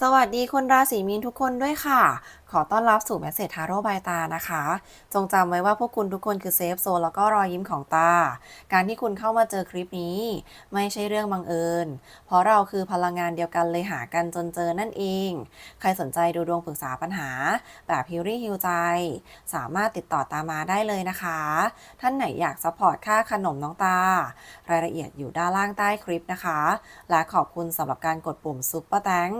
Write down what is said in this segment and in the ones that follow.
สวัสดีคนราศีมีนทุกคนด้วยค่ะ ขอต้อนรับสู่แมสเซจทาโร่บายตานะคะ จงจำไว้ว่าพวกคุณทุกคนคือเซฟโซนแล้วก็รอยยิ้มของตา การที่คุณเข้ามาเจอคลิปนี้ ไม่ใช่เรื่องบังเอิญ เพราะเราคือพลังงานเดียวกันเลยหากันจนเจอนั่นเอง ใครสนใจดูดวงปรึกษาปัญหา แบบฮิวรี่ฮิวใจ สามารถติดต่อตามมาได้เลยนะคะ ท่านไหนอยากซัพพอร์ตค่าขนมน้องตา รายละเอียดอยู่ด้านล่างใต้คลิปนะคะ และขอบคุณสำหรับการกดปุ่มซุปเปอร์แตง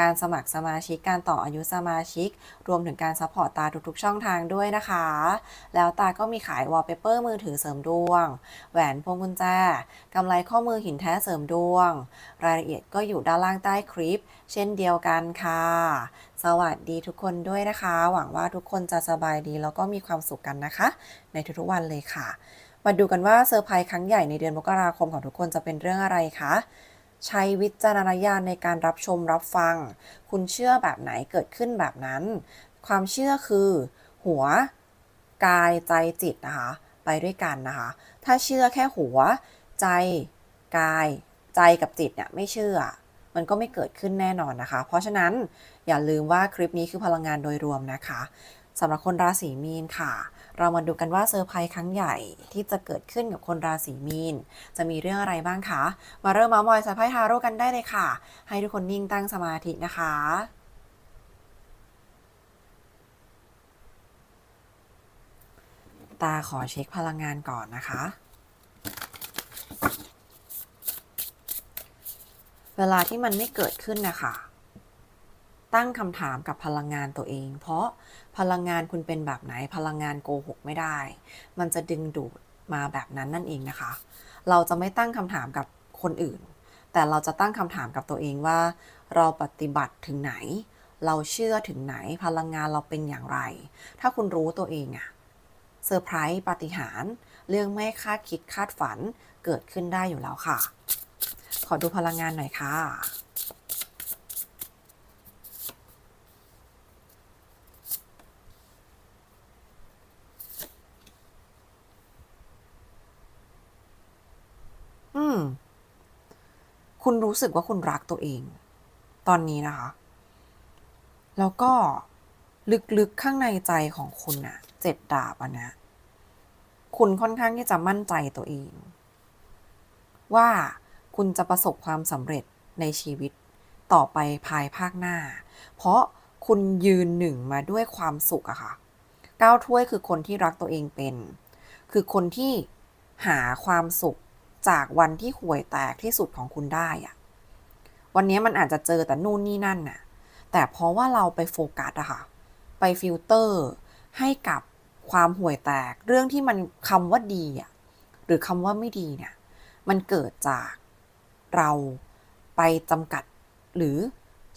การสมัครสมาชิกการต่ออายุสมาชิกรวมถึงการซัพพอร์ตตาทุกๆช่องทางด้วยนะคะ แล้วตาก็มีขายวอลเปเปอร์มือถือเสริมดวง แหวนพวงกุญแจกำไรข้อมือหินแท้เสริมดวง รายละเอียดก็อยู่ด้านล่างใต้คลิป เช่นเดียวกันค่ะ สวัสดีทุกคนด้วยนะคะ หวังว่าทุกคนจะสบายดีแล้วก็มีความสุขกันนะคะ ในทุกๆวันเลยค่ะ มาดูกันว่าเซอร์ไพรส์ครั้งใหญ่ในเดือนมกราคมของทุกคนจะเป็นเรื่องอะไรคะ ใช้วิจารณญาณในการรับชมรับฟัง คุณเชื่อแบบไหนเกิดขึ้นแบบนั้น ความเชื่อคือ หัว กายใจจิตนะคะ ไปด้วยกันนะคะ ถ้าเชื่อแค่หัว ใจ กาย ใจกับจิตเนี่ยไม่เชื่อ มันก็ไม่เกิดขึ้นแน่นอนนะคะ เพราะฉะนั้นอย่าลืมว่าคลิปนี้คือพลังงานโดยรวมนะคะสำหรับคนราศีมีนค่ะ เรามาดูกันว่าเซอร์ไพรส์ครั้งใหญ่ที่จะเกิดขึ้นกับคนราศีมีน จะมีเรื่องอะไรบ้างคะ มาเริ่มมามอยสายไพ่ทาโร่กันได้เลยค่ะ ให้ทุกคนนิ่งตั้งสมาธินะคะตาขอเช็คพลังงานก่อนนะคะ เวลาที่มันไม่เกิดขึ้นนะคะ ตั้งคำถามกับพลังงานตัวเอง เพราะ พลังงานคุณเป็นแบบไหน พลังงานโกหกไม่ได้ มันจะดึงดูดมาแบบนั้นนั่นเองนะคะ เราจะไม่ตั้งคำถามกับคนอื่น แต่เราจะตั้งคำถามกับตัวเองว่า เราปฏิบัติถึงไหน เราเชื่อถึงไหน พลังงานเราเป็นอย่างไร ถ้าคุณรู้ตัวเองอะเซอร์ไพรส์ปาฏิหาริย์เรื่องไม่คาดคิดคาดฝันเกิดขึ้นได้อยู่แล้วค่ะ ขอดูพลังงานหน่อยค่ะ อืม คุณรู้สึกว่าคุณรักตัวเอง ตอนนี้นะคะ แล้วก็ลึกๆข้างในใจของคุณอะเจ็ดดาบอันนี้ยคุณค่อนข้างที่จะมั่นใจตัวเอง ว่าคุณจะประสบความสำเร็จในชีวิตต่อไปภายภาคหน้า เพราะคุณยืนหนึ่งมาด้วยความสุขอะค่ะก้าวถ้วยคือคนที่รักตัวเองเป็น คือคนที่หาความสุข จากวันที่ห่วยแตกที่สุดของคุณได้อะวันนี้มันอาจจะเจอแต่นู่นนี่นั่นน่ะ แต่เพราะว่าเราไปโฟกัสอะค่ะ ไปฟิลเตอร์ให้กับความห่วยแตก เรื่องที่มันคำว่าดีอะหรือคำว่าไม่ดีเนี่ย มันเกิดจากเราไปจำกัดหรือ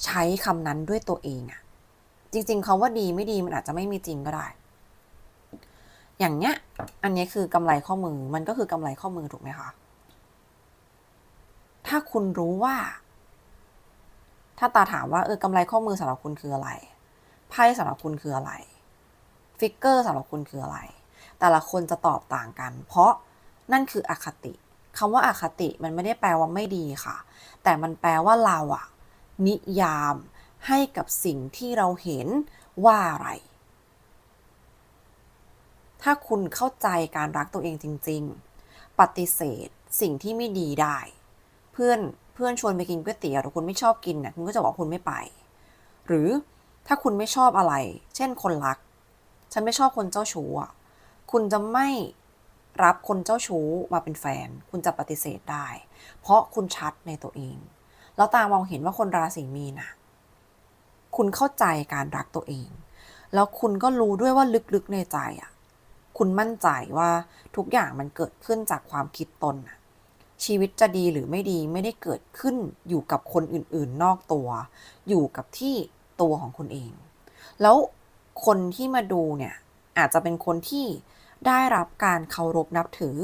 ใช้คำนั้นด้วยตัวเองอะจริงๆคำว่าดีไม่ดีมันอาจจะไม่มีจริงก็ได้ อย่างเนี้ย อันนี้คือกำไรข้อมือ มันก็คือกำไรข้อมือถูกไหมคะ ถ้าคุณรู้ว่า ถ้าตาถามว่าเออกำไรข้อมือสำหรับคุณคืออะไร ไพ่สำหรับคุณคืออะไร ฟิกเกอร์สำหรับคุณคืออะไร แต่ละคนจะตอบต่างกัน เพราะนั่นคืออคติคำว่าอาคติมันไม่ได้แปลว่าไม่ดีค่ะ แต่มันแปลว่าเราอะนิยามให้กับสิ่งที่เราเห็นว่าอะไร ถ้าคุณเข้าใจการรักตัวเองจริง ๆ ปฏิเสธสิ่งที่ไม่ดีได้ เพื่อนเพื่อนชวนไปกินก๋วยเตี๋ยวแต่คุณไม่ชอบกินนะคุณก็จะบอกคุณไม่ไป หรือถ้าคุณไม่ชอบอะไร เช่นคนรัก ฉันไม่ชอบคนเจ้าชู้อะคุณจะไม่รับคนเจ้าชู้มาเป็นแฟน คุณจะปฏิเสธได้ เพราะคุณชัดในตัวเอง แล้วตามองเห็นว่าคนราศีมีนอะคุณเข้าใจการรักตัวเอง แล้วคุณก็รู้ด้วยว่าลึกๆในใจอะ คุณมั่นใจว่าทุกอย่างมันเกิดขึ้นจากความคิดตนอะ ชีวิตจะดีหรือไม่ดีไม่ได้เกิดขึ้นอยู่กับคนอื่นๆ นอกตัว อยู่กับที่ตัวของคุณเอง แล้วคนที่มาดูเนี่ย อาจจะเป็นคนที่ได้รับการเคารพนับถือ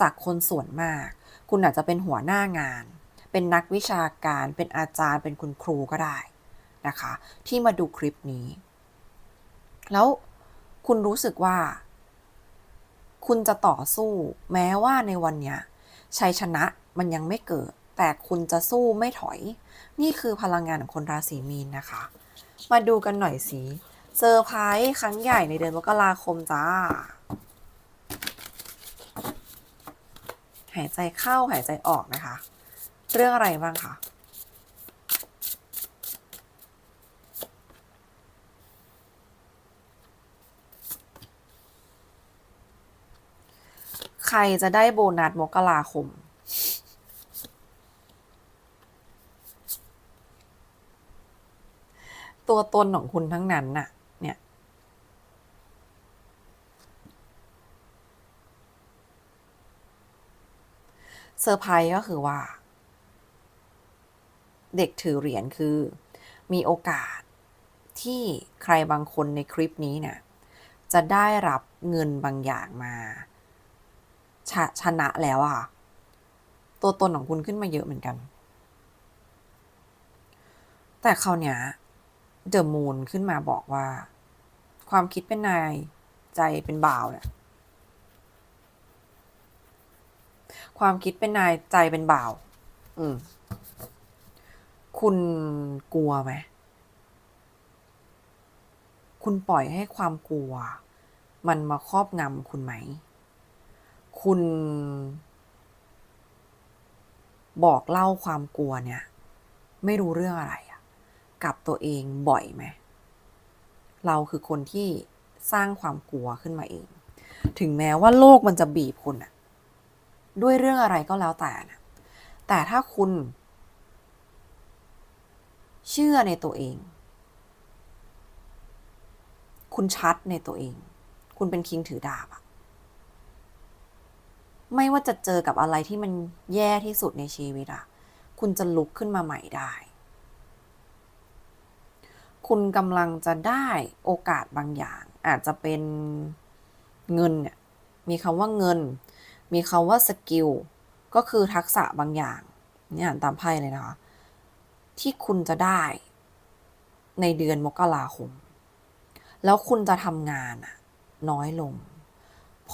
จากคนส่วนมาก คุณอาจจะเป็นหัวหน้างาน เป็นนักวิชาการ เป็นอาจารย์ เป็นคุณครูก็ได้นะคะ ที่มาดูคลิปนี้ แล้วคุณรู้สึกว่า คุณจะต่อสู้แม้ว่าในวันเนี้ย ชัยชนะมันยังไม่เกิด แต่คุณจะสู้ไม่ถอย นี่คือพลังงานของคนราศีมีนนะคะ มาดูกันหน่อยสิเซอร์ไพรส์ครั้งใหญ่ในเดือนมกราคมจ้า หายใจเข้าหายใจออกนะคะ เรื่องอะไรบ้างคะ ใครจะได้โบนัสมกราคม ตัวตนของคุณทั้งนั้นน่ะ เนี่ย เซอร์ไพรส์ก็คือว่า เด็กถือเหรียญคือ มีโอกาสที่ใครบางคนในคลิปนี้เนี่ยจะได้รับเงินบางอย่างมา ชชนะแล้วอะค่ะ ตัวตนของคุณขึ้นมาเยอะเหมือนกัน แต่คราวเนี้ยเดอะมูนขึ้นมาบอกว่า ความคิดเป็นนายใจเป็นบ่าวเนี่ยความคิดเป็นนายใจเป็นบ่าว อืม คุณกลัวไหม คุณปล่อยให้ความกลัว มันมาครอบงำคุณไหม คุณ บอกเล่าความกลัวเนี่ย ไม่รู้เรื่องอะไรอะกับตัวเองบ่อยไหมเราคือคนที่สร้างความกลัวขึ้นมาเอง ถึงแม้ว่าโลกมันจะบีบคุณอะด้วยเรื่องอะไรก็แล้วแต่นะแต่ถ้าคุณ เชื่อในตัวเอง คุณชัดในตัวเอง คุณเป็นคิงถือดาบอะ ไม่ว่าจะเจอกับอะไรที่มันแย่ที่สุดในชีวิตอะคุณจะลุกขึ้นมาใหม่ได้ คุณกำลังจะได้โอกาสบางอย่าง อาจจะเป็นเงินเนี่ยมีคำว่าเงิน มีคำว่าสกิลก็คือทักษะบางอย่างนี่อ่านตามไพ่เลยนะคะ ที่คุณจะได้ในเดือนมกราคม แล้วคุณจะทำงานน้อยลง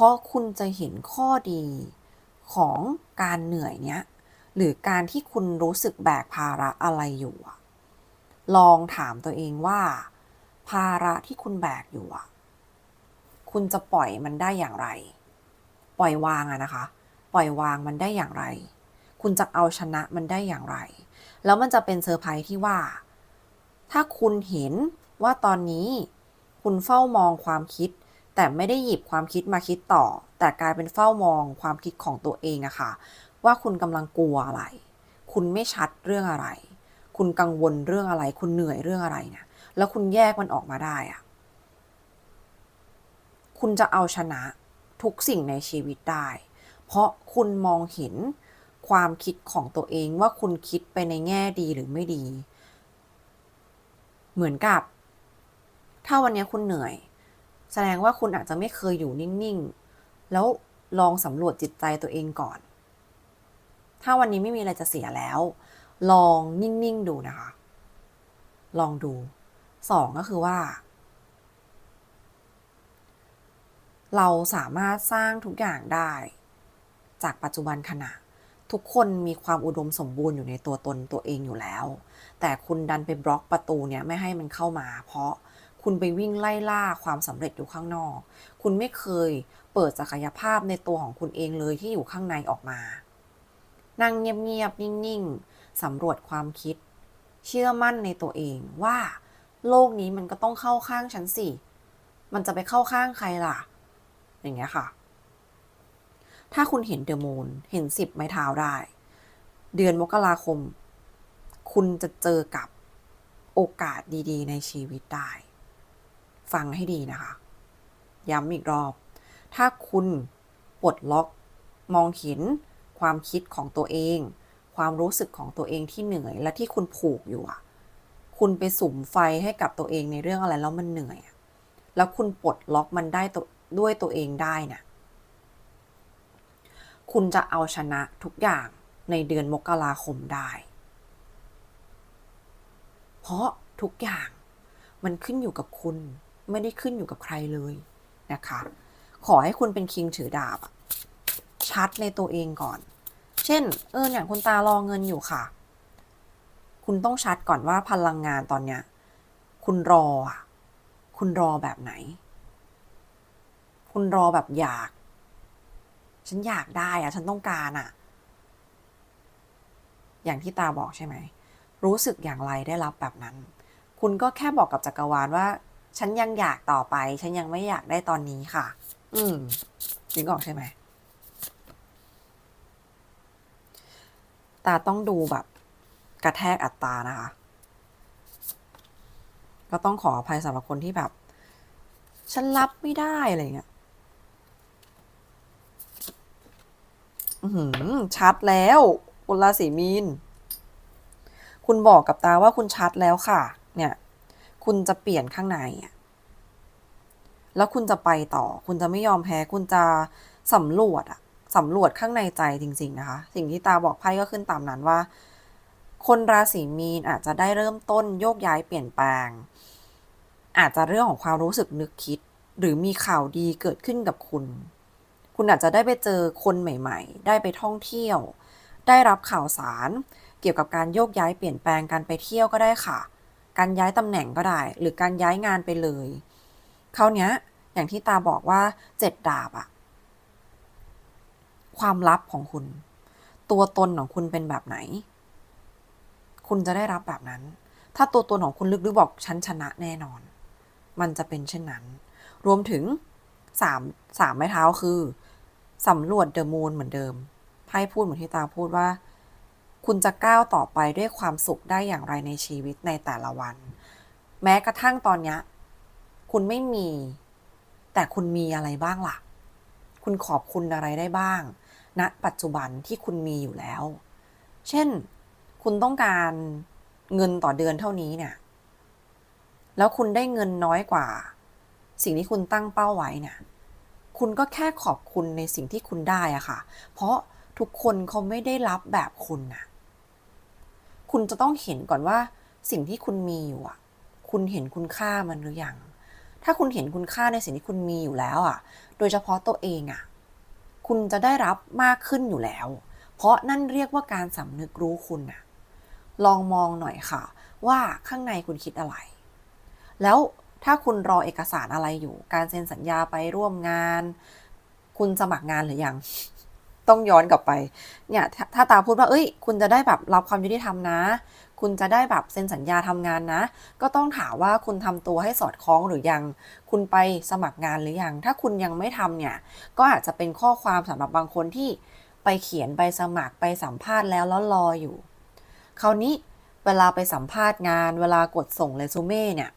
เพราะคุณจะเห็นข้อดีของการเหนื่อยเนี้ย หรือการที่คุณรู้สึกแบกภาระอะไรอยู่ ลองถามตัวเองว่า ภาระที่คุณแบกอยู่คุณจะปล่อยมันได้อย่างไร ปล่อยวางอะนะคะ ปล่อยวางมันได้อย่างไร คุณจะเอาชนะมันได้อย่างไร แล้วมันจะเป็นเซอร์ไพรส์ที่ว่า ถ้าคุณเห็นว่าตอนนี้ คุณเฝ้ามองความคิด แต่ไม่ได้หยิบความคิดมาคิดต่อ แต่กลายเป็นเฝ้ามองความคิดของตัวเองอะค่ะ ว่าคุณกำลังกลัวอะไร คุณไม่ชัดเรื่องอะไร คุณกังวลเรื่องอะไร คุณเหนื่อยเรื่องอะไรเนี่ยแล้วคุณแยกมันออกมาได้อะคุณจะเอาชนะทุกสิ่งในชีวิตได้ เพราะคุณมองเห็นความคิดของตัวเองว่าคุณคิดไปในแง่ดีหรือไม่ดี เหมือนกับ ถ้าวันนี้คุณเหนื่อย แสดงว่าคุณอาจจะไม่เคยอยู่นิ่งๆ แล้วลองสำรวจจิตใจตัวเองก่อน ถ้าวันนี้ไม่มีอะไรจะเสียแล้ว ลองนิ่งๆดูนะคะ ลองดูสองก็คือว่า เราสามารถสร้างทุกอย่างได้ จากปัจจุบันขณะ ทุกคนมีความอุดมสมบูรณ์อยู่ในตัวตนตัวเองอยู่แล้ว แต่คุณดันไปบล็อกประตูเนี่ยไม่ให้มันเข้ามา เพราะ คุณไปวิ่งไล่ล่าความสำเร็จอยู่ข้างนอก คุณไม่เคยเปิดศักยภาพในตัวของคุณเองเลยที่อยู่ข้างในออกมา นั่งเงียบๆ นิ่งๆสำรวจความคิด เชื่อมั่นในตัวเองว่า โลกนี้มันก็ต้องเข้าข้างฉันสิ มันจะไปเข้าข้างใครล่ะ อย่างเงี้ยค่ะ ถ้าคุณเห็นเดอะมูนเห็นสิบไม้เท้าได้ เดือนมกราคม คุณจะเจอกับโอกาสดีๆ ในชีวิตได้ ฟังให้ดีนะคะ ย้ำอีกรอบ ถ้าคุณปลดล็อกมองเห็นความคิดของตัวเอง ความรู้สึกของตัวเองที่เหนื่อย และที่คุณผูกอยู่อะคุณไปสุมไฟให้กับตัวเองในเรื่องอะไรแล้วมันเหนื่อยแล้วคุณปลดล็อกมันได้ด้วยตัวเองได้นะคุณจะเอาชนะทุกอย่างในเดือนมกราคมได้ เพราะทุกอย่างมันขึ้นอยู่กับคุณ ไม่ได้ขึ้นอยู่กับใครเลยนะคะ ขอให้คุณเป็นคิงถือดาบ ชัดในตัวเองก่อน เช่น เออเนี่ยคุณตารอเงินอยู่ค่ะ คุณต้องชัดก่อนว่าพลังงานตอนเนี้ย คุณรอ คุณรอแบบไหน คุณรอแบบอยาก ฉันอยากได้อะฉันต้องการอะอย่างที่ตาบอกใช่ไหม รู้สึกอย่างไรได้รับแบบนั้น คุณก็แค่บอกกับจักรวาลว่า ฉันยังอยากต่อไป ฉันยังไม่อยากได้ตอนนี้ค่ะ อืมนึกออกใช่ไหมตาต้องดูแบบ กระแทกอัตรานะคะ ก็ต้องขออภัยสำหรับคนที่แบบ ฉันรับไม่ได้อะไรเงี้ยอือหือชัดแล้วคุณราศีมีน คุณบอกกับตาว่าคุณชัดแล้วค่ะ เนี่ย คุณจะเปลี่ยนข้างในอะแล้วคุณจะไปต่อ คุณจะไม่ยอมแพ้ คุณจะสำรวจอะสำรวจข้างในใจจริง ๆ นะคะ สิ่งที่ตาบอกไพ่ก็ขึ้นตามนั้นว่า คนราศีมีนอาจจะได้เริ่มต้นโยกย้ายเปลี่ยนแปลง อาจจะเรื่องของความรู้สึกนึกคิด หรือมีข่าวดีเกิดขึ้นกับคุณ คุณอาจจะได้ไปเจอคนใหม่ ๆ ได้ไปท่องเที่ยว ได้รับข่าวสาร เกี่ยวกับการโยกย้ายเปลี่ยนแปลงการไปเที่ยวก็ได้ค่ะ การย้ายตำแหน่งก็ได้ หรือการย้ายงานไปเลยคราวเนี้ย อย่างที่ตาบอกว่าเจ็ดดาบอะความลับของคุณ ตัวตนของคุณเป็นแบบไหน คุณจะได้รับแบบนั้น ถ้าตัวตนของคุณลึกๆบอกฉันชนะแน่นอน มันจะเป็นเช่นนั้น รวมถึงสามสามไม้เท้าคือสำรวจเดอะมูนเหมือนเดิมไพ่พูดเหมือนที่ตาพูดว่า คุณจะก้าวต่อไปด้วยความสุขได้อย่างไรในชีวิตในแต่ละวัน แม้กระทั่งตอนนี้คุณไม่มี แต่คุณมีอะไรบ้างล่ะ คุณขอบคุณอะไรได้บ้างณปัจจุบันที่คุณมีอยู่แล้ว เช่น คุณต้องการเงินต่อเดือนเท่านี้เนี่ย แล้วคุณได้เงินน้อยกว่า สิ่งที่คุณตั้งเป้าไว้เนี่ย คุณก็แค่ขอบคุณในสิ่งที่คุณได้อะค่ะ เพราะทุกคนเขาไม่ได้รับแบบคุณนะ คุณจะต้องเห็นก่อนว่าสิ่งที่คุณมีอยู่อะ คุณเห็นคุณค่ามันหรือยัง ถ้าคุณเห็นคุณค่าในสิ่งที่คุณมีอยู่แล้วอะ โดยเฉพาะตัวเองอะ คุณจะได้รับมากขึ้นอยู่แล้ว เพราะนั่นเรียกว่าการสำนึกรู้คุณอะ ลองมองหน่อยค่ะ ว่าข้างในคุณคิดอะไร แล้วถ้าคุณรอเอกสารอะไรอยู่ การเซ็นสัญญาไปร่วมงาน คุณสมัครงานหรือยัง ต้องย้อนกลับไป เนี่ยถ้าถ้าตาพูดว่าเอ้ย คุณจะได้แบบรับความยุติธรรมนะ คุณจะได้แบบเซ็นสัญญาทำงานนะ ก็ต้องถามว่าคุณทำตัวให้สอดคล้องหรือยัง คุณไปสมัครงานหรือยัง ถ้าคุณยังไม่ทำเนี่ย ก็อาจจะเป็นข้อความสำหรับบางคนที่ไปเขียนใบสมัครไปสัมภาษณ์แล้วแล้วรออยู่ คราวนี้เวลาไปสัมภาษณ์งาน เวลากดส่งเรซูเม่เนี่ย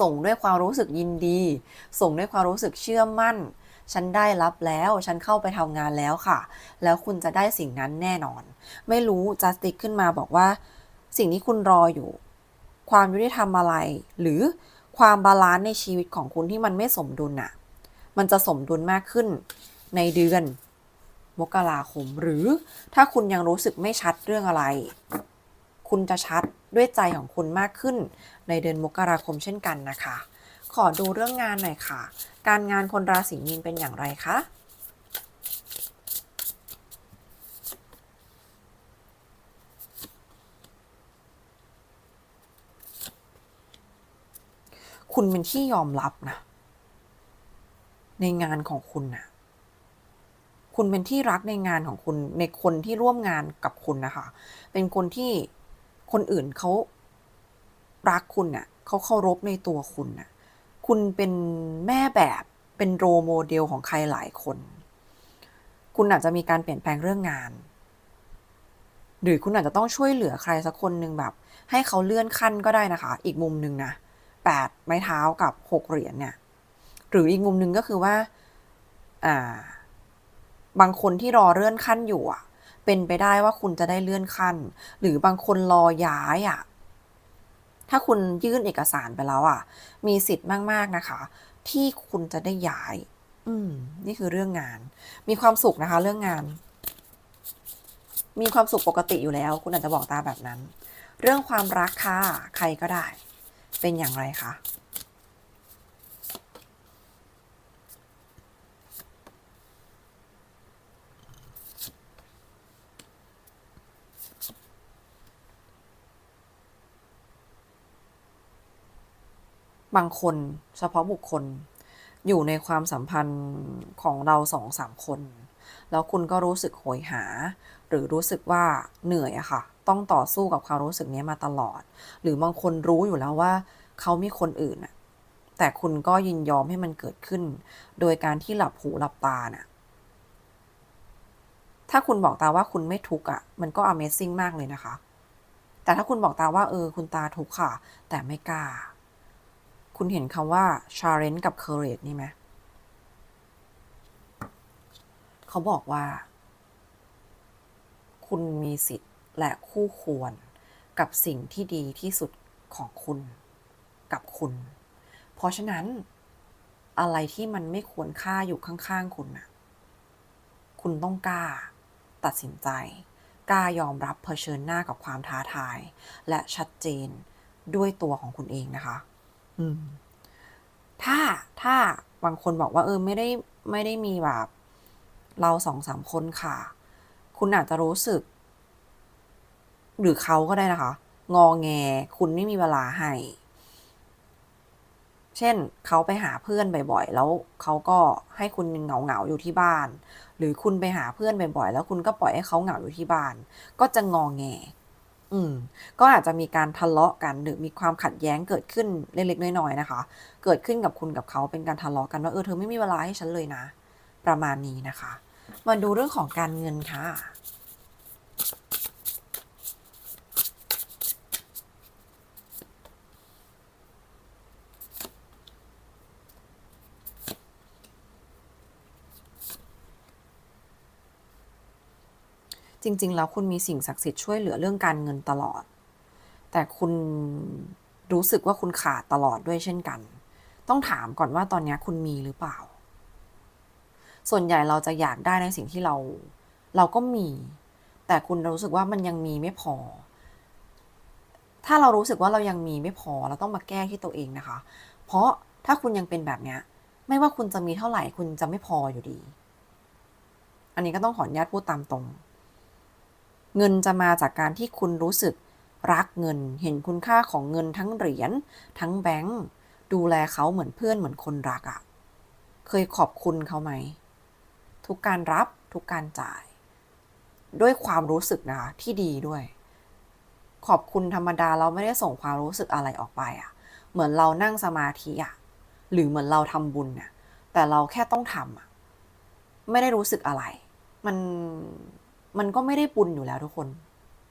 ส่งด้วยความรู้สึกยินดี ส่งด้วยความรู้สึกเชื่อมั่น ฉันได้รับแล้ว ฉันเข้าไปทำงานแล้วค่ะ แล้วคุณจะได้สิ่งนั้นแน่นอน ไม่รู้จัสติกขึ้นมาบอกว่า สิ่งที่คุณรออยู่ ความยุติธรรมอะไร หรือความบาลานซ์ในชีวิตของคุณที่มันไม่สมดุลน่ะมันจะสมดุลมากขึ้นในเดือน มกราคม หรือถ้าคุณยังรู้สึกไม่ชัดเรื่องอะไร คุณจะชัดด้วยใจของคุณมากขึ้นในเดือนมกราคมเช่นกันนะคะ ขอดูเรื่องงานหน่อยค่ะ การงานคนราศีมีนเป็นอย่างไรคะคุณเป็นที่ยอมรับนะ ในงานของคุณนะคุณเป็นที่รักในงานของคุณในคนที่ร่วมงานกับคุณนะคะ เป็นคนที่คนอื่นเขารักคุณน่ะเขาเคารพในตัวคุณน่ะ คุณเป็นแม่แบบเป็นโรโมเดลของใครหลายคน คุณอาจจะมีการเปลี่ยนแปลงเรื่องงาน หรือคุณอาจจะต้องช่วยเหลือใครสักคนหนึ่งแบบ ให้เขาเลื่อนขั้นก็ได้นะคะ อีกมุมหนึ่งนะแปดไม้เท้ากับหกเหรียญเนี่ย หรืออีกมุมหนึ่งก็คือว่า อ่า บางคนที่รอเลื่อนขั้นอยู่อะ เป็นไปได้ว่าคุณจะได้เลื่อนขั้น หรือบางคนรอย้ายอะ ถ้าคุณยื่นเอกสารไปแล้วอะ มีสิทธิ์มาก ๆ นะคะ ที่คุณจะได้ย้าย อืม นี่คือเรื่องงาน มีความสุขนะคะ เรื่องงาน มีความสุขปกติอยู่แล้ว คุณอาจจะบอกตาแบบนั้น เรื่องความรักค่ะ ใครก็ได้ เป็นอย่างไรคะ บางคนเฉพาะบุคคล อยู่ในความสัมพันธ์ของเราสองสามคน แล้วคุณก็รู้สึกโหยหา หรือรู้สึกว่าเหนื่อยอะค่ะ ต้องต่อสู้กับความรู้สึกนี้มาตลอด หรือบางคนรู้อยู่แล้วว่าเขามีคนอื่นอะแต่คุณก็ยินยอมให้มันเกิดขึ้น โดยการที่หลับหูหลับตาน่ะถ้าคุณบอกตาว่าคุณไม่ทุกข์อะ มันก็ Amazing มากเลยนะคะ แต่ถ้าคุณบอกตาว่าเออ คุณตาทุกข์ค่ะ แต่ไม่กล้า คุณเห็นคำว่า challenge กับ courage นี่ไหมเขาบอกว่า คุณมีสิทธิ์และคู่ควรกับสิ่งที่ดีที่สุดของคุณกับคุณ เพราะฉะนั้น อะไรที่มันไม่ควรค่าอยู่ข้างๆคุณน่ะคุณต้องกล้า ตัดสินใจ กล้ายอมรับเผชิญหน้ากับความท้าทาย และชัดเจนด้วยตัวของคุณเองนะคะ อืม ถ้าถ้าบางคนบอกว่า เออ ไม่ได้ไม่ได้มีแบบ เราสองสามคนค่ะ คุณอาจจะรู้สึก หรือเขาก็ได้นะคะ งอแง คุณไม่มีเวลาให้ เช่นเขาไปหาเพื่อนบ่อยๆ แล้วเขาก็ให้คุณเหงาๆอยู่ที่บ้าน หรือคุณไปหาเพื่อนบ่อยๆ แล้วคุณก็ปล่อยให้เขาเหงาอยู่ที่บ้าน ก็จะงอแง อืม ก็อาจจะมีการทะเลาะกันหรือมีความขัดแย้งเกิดขึ้นเล็กๆน้อยๆนะคะ เกิดขึ้นกับคุณกับเขาเป็นการทะเลาะกันว่าเออเธอไม่มีเวลาให้ฉันเลยนะ ประมาณนี้นะคะ มาดูเรื่องของการเงินค่ะ จริง ๆ แล้วคุณมีสิ่งศักดิ์สิทธิ์ช่วยเหลือเรื่องการเงินตลอด แต่คุณรู้สึกว่าคุณขาดตลอดด้วยเช่นกัน ต้องถามก่อนว่าตอนนี้คุณมีหรือเปล่า ส่วนใหญ่เราจะอยากได้ในสิ่งที่เรา เราก็มี แต่คุณรู้สึกว่ามันยังมีไม่พอ ถ้าเรารู้สึกว่าเรายังมีไม่พอ เราต้องมาแก้ที่ตัวเองนะคะ เพราะถ้าคุณยังเป็นแบบนี้ไม่ว่าคุณจะมีเท่าไหร่คุณจะไม่พออยู่ดี อันนี้ก็ต้องขออนุญาตพูดตามตรง เงินจะมาจากการที่คุณรู้สึกรักเงิน เห็นคุณค่าของเงินทั้งเหรียญทั้งแบงค์ดูแลเขาเหมือนเพื่อนเหมือนคนรักอะ่ะ เคยขอบคุณเขาไหม ทุกการรับทุกการจ่าย ด้วยความรู้สึกนะคะที่ดีด้วย ขอบคุณธรรมดาเราไม่ได้ส่งความรู้สึกอะไรออกไปอะ่ะ เหมือนเรานั่งสมาธิอะ่ะหรือเหมือนเราทำบุญน่ะแต่เราแค่ต้องทำอะ ไม่ได้รู้สึกอะไร มัน มันก็ไม่ได้บุญอยู่แล้วทุกคน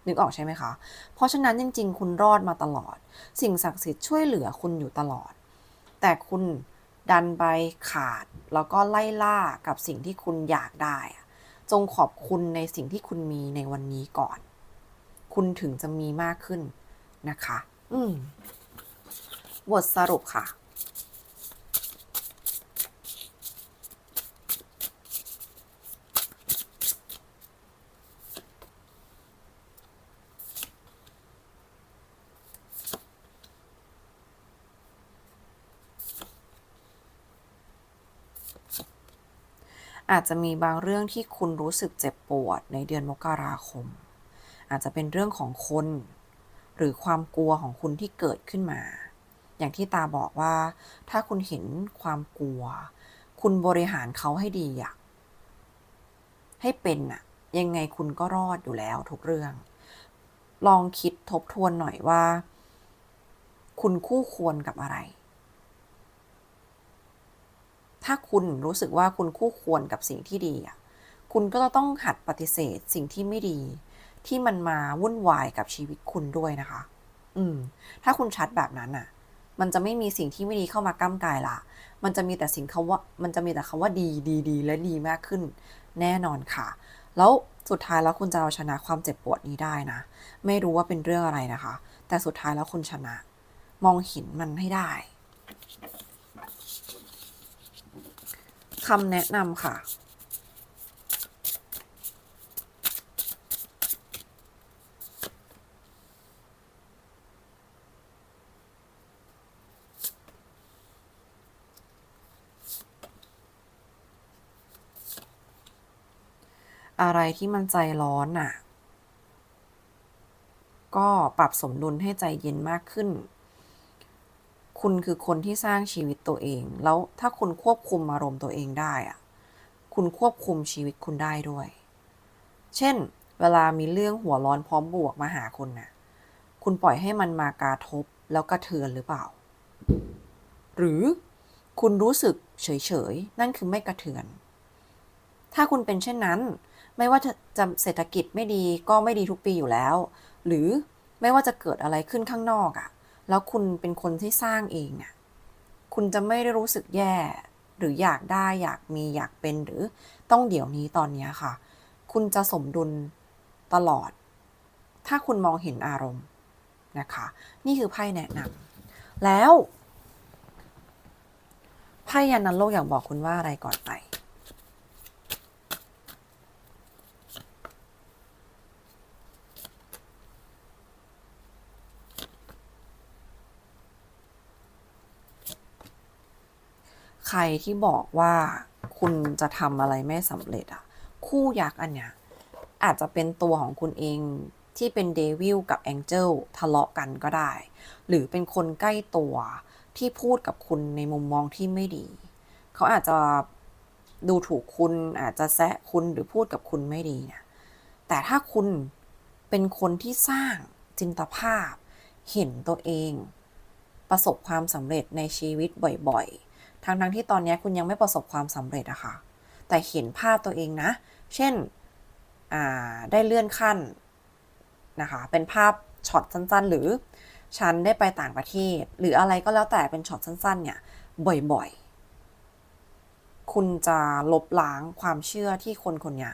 นึกออกใช่ไหมคะ เพราะฉะนั้นจริง ๆ คุณรอดมาตลอด สิ่งศักดิ์สิทธิ์ช่วยเหลือคุณอยู่ตลอด แต่คุณดันไปขาดแล้วก็ไล่ล่ากับสิ่งที่คุณอยากได้ จงขอบคุณในสิ่งที่คุณมีในวันนี้ก่อน คุณถึงจะมีมากขึ้นนะคะ อืม บทสรุปค่ะ อาจจะมีบางเรื่องที่คุณรู้สึกเจ็บปวดในเดือนมกราคม อาจจะเป็นเรื่องของคน หรือความกลัวของคุณที่เกิดขึ้นมา อย่างที่ตาบอกว่า ถ้าคุณเห็นความกลัว คุณบริหารเขาให้ดีอะให้เป็นอะยังไงคุณก็รอดอยู่แล้วทุกเรื่อง ลองคิดทบทวนหน่อยว่า คุณคู่ควรกับอะไร ถ้าคุณรู้สึกว่าคุณคู่ควรกับสิ่งที่ดีอะคุณก็ต้องหัดปฏิเสธสิ่งที่ไม่ดี ที่มันมาวุ่นวายกับชีวิตคุณด้วยนะคะ อืม ถ้าคุณชัดแบบนั้นอะ มันจะไม่มีสิ่งที่ไม่ดีเข้ามาก้ากายละมันจะมีแต่สิ่งคาว่า มันจะมีแต่คำว่าดีดีดีและดีมากขึ้น แน่นอนค่ะ แล้วสุดท้ายแล้วคุณจะเอาชนะความเจ็บปวดนี้ได้นะ ไม่รู้ว่าเป็นเรื่องอะไรนะคะ แต่สุดท้ายแล้วคุณชนะ มองเห็นมันให้ได้ คำแนะนำค่ะ อะไรที่มันใจร้อนน่ะ ก็ปรับสมดุลให้ใจเย็นมากขึ้น คุณคือคนที่สร้างชีวิตตัวเอง แล้วถ้าคุณควบคุมอารมณ์ตัวเองได้อะคุณควบคุมชีวิตคุณได้ด้วย เช่น เวลามีเรื่องหัวร้อนพร้อมบวกมาหาคุณน่ะ คุณปล่อยให้มันมากรทบแล้วกระเทือนหรือเปล่า หรือคุณรู้สึกเฉยๆ นั่นคือไม่กระเทือน ถ้าคุณเป็นเช่นนั้น ไม่ว่าจะจะเศรษฐกิจไม่ดีก็ไม่ดีทุกปีอยู่แล้ว หรือไม่ว่าจะเกิดอะไรขึ้นข้างนอกอะ่ะ แล้วคุณเป็นคนที่สร้างเองอะ่ะคุณจะไม่ได้รู้สึกแย่ หรืออยากได้อยากมีอยากเป็นหรือต้องเดี๋ยวนี้ตอนนี้ค่ะ คุณจะสมดุลตลอด ถ้าคุณมองเห็นอารมณ์นะคะ นี่คือไพ่แนะนำแล้วไพ่ยันนันโลกอยากบอกคุณว่าอะไรก่อนไป ใครที่บอกว่าคุณจะทำอะไรไม่สำเร็จอะคู่ยักษ์อันเนี้ยอาจจะเป็นตัวของคุณเองที่เป็นเดวิลกับแองเจิลทะเลาะกันก็ได้ หรือเป็นคนใกล้ตัวที่พูดกับคุณในมุมมองที่ไม่ดี เขาอาจจะดูถูกคุณอาจจะแซะคุณหรือพูดกับคุณไม่ดีเนี่ยแต่ถ้าคุณเป็นคนที่สร้างจินตภาพ เห็นตัวเอง ประสบความสำเร็จในชีวิตบ่อยๆ ทั้งทั้งๆที่ตอนนี้คุณยังไม่ประสบความสำเร็จอะค่ะ แต่เห็นภาพตัวเองนะ เช่นได้เลื่อนขั้นนะคะ เป็นภาพช็อตสั้นๆ หรือฉันได้ไปต่างประเทศ หรืออะไรก็แล้วแต่เป็นช็อตสั้นๆ เนี่ย บ่อยๆ คุณจะลบล้างความเชื่อที่คนคนเนี้ย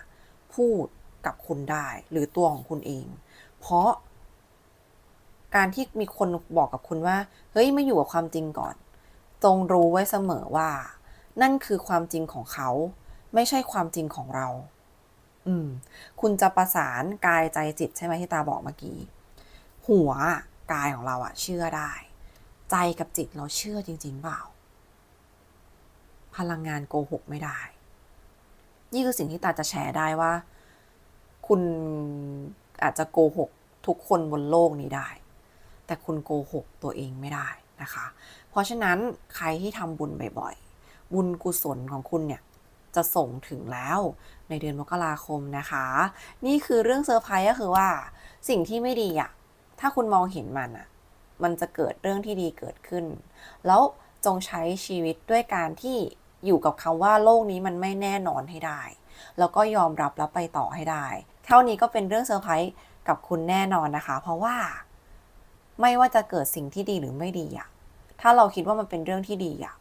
พูดกับคุณได้ หรือตัวของคุณเอง เพราะการที่มีคนบอกกับคุณว่า เฮ้ย ไม่อยู่กับความจริงก่อน จงรู้ไว้เสมอว่า นั่นคือความจริงของเขา ไม่ใช่ความจริงของเรา อืม คุณจะประสานกายใจจิตใช่ไหมที่ตาบอกเมื่อกี้ หัวกายของเราอะเชื่อได้ ใจกับจิตเราเชื่อจริง ๆ เปล่า พลังงานโกหกไม่ได้ นี่คือสิ่งที่ตาจะแชร์ได้ว่า คุณอาจจะโกหกทุกคนบนโลกนี้ได้ แต่คุณโกหกตัวเองไม่ได้นะคะ เพราะฉะนั้นใครที่ทำบุญบ่อยๆ บุญกุศลของคุณเนี่ยจะส่งถึงแล้วในเดือนมกราคมนะคะ นี่คือเรื่องเซอร์ไพรส์ก็คือว่าสิ่งที่ไม่ดีอะถ้าคุณมองเห็นมันอะมันจะเกิดเรื่องที่ดีเกิดขึ้น แล้วจงใช้ชีวิตด้วยการที่อยู่กับคำว่าโลกนี้มันไม่แน่นอนให้ได้ แล้วก็ยอมรับแล้วไปต่อให้ได้ เท่านี้ก็เป็นเรื่องเซอร์ไพรส์กับคุณแน่นอนนะคะ เพราะว่า ไม่ว่าจะเกิดสิ่งที่ดีหรือไม่ดีอะ ถ้าเราคิดว่ามันเป็นเรื่องที่ดีอะ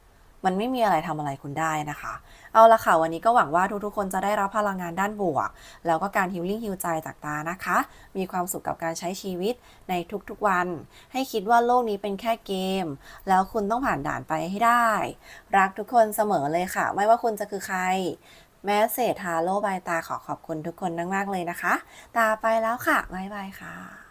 มันไม่มีอะไรทำอะไรคุณได้นะคะ เอาละค่ะ วันนี้ก็หวังว่าทุกๆ คนจะได้รับพลังงานด้านบวก แล้วก็การฮิลลิ่งฮิลใจจากตานะคะ มีความสุขกับการใช้ชีวิตในทุกๆวัน ให้คิดว่าโลกนี้เป็นแค่เกม แล้วคุณต้องผ่านด่านไปให้ได้ รักทุกคนเสมอเลยค่ะ ไม่ว่าคุณจะคือใคร แม้เศษฮาโลบายตาขอขอบคุณทุกคนมากๆเลยนะคะ ตาไปแล้วค่ะบ๊ายบายค่ะ